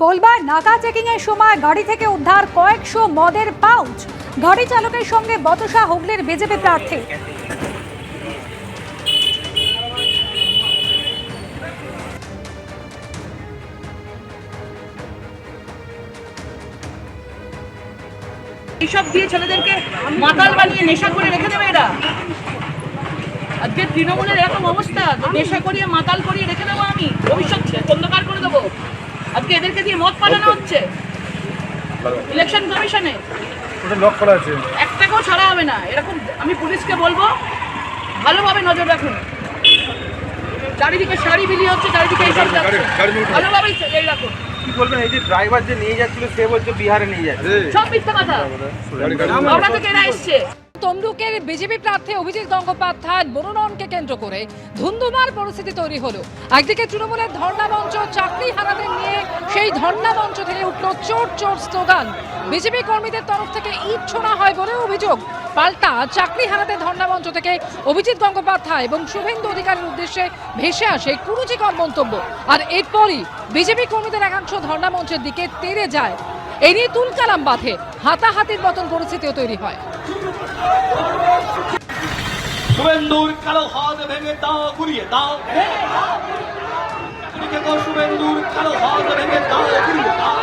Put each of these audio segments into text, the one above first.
পোলবার নাকা চেকিং এর সময় গাড়ি থেকে উদ্ধার কয়েকশো মদের পাউচ। গাড়ি চালকের সঙ্গে বতসা হুগলির বিজেপি প্রার্থী। এইসব দিয়ে ছেলেদেরকে মাতাল বানিয়ে নেশা করে রেখে দেবে এরা। আজকে তৃণমূলের এরকম অবস্থা নেশা করিয়ে মাতাল করিয়ে রেখে দেবো আমি। ভবিষ্যৎ অন্ধকার আজকে এদেরকে দিয়ে মদ পাঠানো হচ্ছে? ইলেকশন কমিশনে লক করা আছে। একটাকেও ছাড়া হবে না। এরকম আমি পুলিশকে বলব ভালোভাবে নজর রাখুন। চারিদিকে শাড়ি বিলি হচ্ছে চারিদিকে এইসব যাচ্ছে। ভালোভাবেই এই রাখুন। কি বলবেন এই যে ড্রাইভার যে নিয়ে যাচ্ছিল সে বলছে বিহারে নিয়ে যাচ্ছে। সব মিথ্যা কথা। গাড়ি গাড়ি আমরা থেকে এরা এসছে। তমলুকের বিজেপি প্রার্থী অভিজিৎ গঙ্গোপাধ্যায় মনোনয়নকে কেন্দ্র করে ধুন্ধুমার পরিস্থিতি তৈরি হলো। একদিকে তৃণমূলের ধর্ণা মঞ্চ চাকরি হারাদের নিয়ে সেই ধর্ণা মঞ্চ থেকে উঠল চোর চোর স্লোগান। বিজেপি কর্মীদের তরফ থেকে ইট ছোড়া হয় বলে অভিযোগ। পাল্টা চাকরি হারাতে ধর্ণা মঞ্চ থেকে অভিজিৎ গঙ্গোপাধ্যায় এবং শুভেন্দু অধিকারের উদ্দেশ্যে ভেসে আসে কুরুচিকর মন্তব্য। আর এরপরই বিজেপি কর্মীদের একাংশ ধর্ণা মঞ্চের দিকে তেড়ে যায়। এ নিয়ে তুলকালাম বাঁধে। হাতাহাতির মতন পরিস্থিতিও তৈরি হয়। শুভেন্দুর কালো হাত ভেঙে দাও ঘুরিয়ে দাও। শুভেন্দুর কালো হাত ভেঙে দাও ঘুরিয়ে দাও।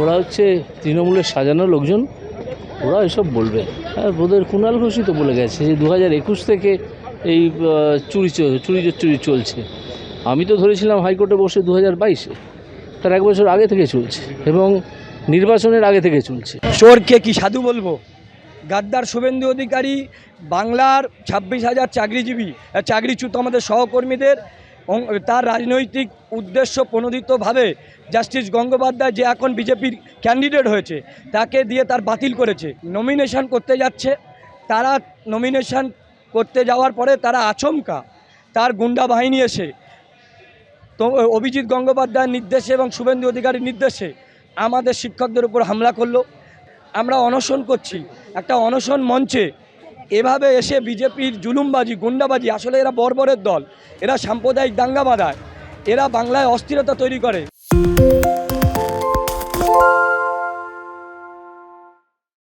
ওরা হচ্ছে তৃণমূলের সাজানো লোকজন, ওরা এসব বলবে। আর ওদের কুণাল ঘোষই তো বলে গেছে যে দু হাজার একুশ থেকে এই চুরি চুরি চুরি চলছে। আমি তো ধরেছিলাম হাইকোর্টে বসে দু হাজার বাইশে। তার এক বছর আগে থেকে চলছে এবং নির্বাচনের আগে থেকে চলছে। চোরকে কি সাধু বলব? গাদ্দার শুভেন্দু অধিকারী, বাংলার ছাব্বিশ হাজার চাকরিজীবী চাকরিচ্যুত আমাদের সহকর্মীদের তার রাজনৈতিক উদ্দেশ্য প্রণোদিতভাবে জাস্টিস গঙ্গোপাধ্যায় যে এখন বিজেপির ক্যান্ডিডেট হয়েছে, তাকে দিয়ে তার বাতিল করেছে। নমিনেশন করতে যাচ্ছে, তারা নমিনেশন করতে যাওয়ার পরে তারা আচমকা, তার গুন্ডা বাহিনী এসে, তো অভিজিৎ গঙ্গোপাধ্যায়ের নির্দেশে এবং শুভেন্দু অধিকারীর নির্দেশে আমাদের শিক্ষকদের উপর হামলা করল। আমরা অনশন করছি, একটা অনশন মঞ্চে। এভাবে এসে বিজেপির জুলুমবাজি, গুন্ডাবাজি, আসলে এরা বর্বরের দল, এরা সাম্প্রদায়িক দাঙ্গা বাঁধায়, এরা বাংলায় অস্থিরতা তৈরি করে।